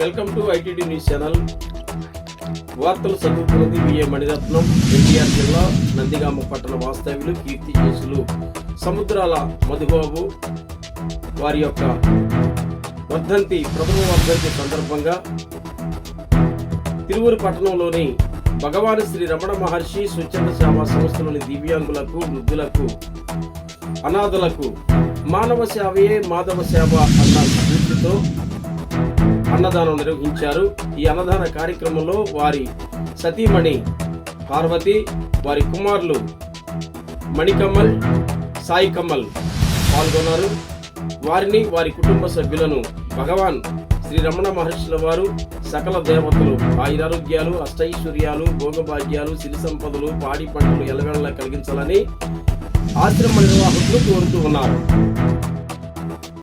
Welcome to ITD news channel. వార్తలు చదువుతున్నది VA Mani Ratnam NTR జిల్లా నందిగామ పట్టణ వాస్తవ్యులు కీర్తి చేసులు సముద్రాల మధుబాబు వారి యొక్క వర్ధంతి ప్రథమ వర్ధంతి సందర్భంగా తిరువురు పట్టణంలోని భగవాన్ శ్రీ రమణ మహర్షి స్వచ్ఛంద సేవా సంస్థలోని దివ్యాంగులకు వృద్ధులకు అనాథలకు మానవ సేవయే మాధవ సేవ అన్న స్ఫూర్తితో అన్నదానం నిర్వహించారు. ఈ అన్నదాన కార్యక్రమంలో వారి సతీమణి పార్వతి వారి కుమారులు మణికమల్ సాయి కమల్ పాల్గొన్నారు. వారిని వారి కుటుంబ సభ్యులను భగవాన్ శ్రీ రమణ మహర్షుల వారు సకల దేవతలు ఆయురారోగ్యాలు అష్టైశ్వర్యాలు భోగభాగ్యాలు సిరి సంపదలు పాడి పంటలు ఎలవెళ్ళ కలిగించాలని ఆశ్రమ నిర్వాహకులు కోరుతూ ఉన్నారు.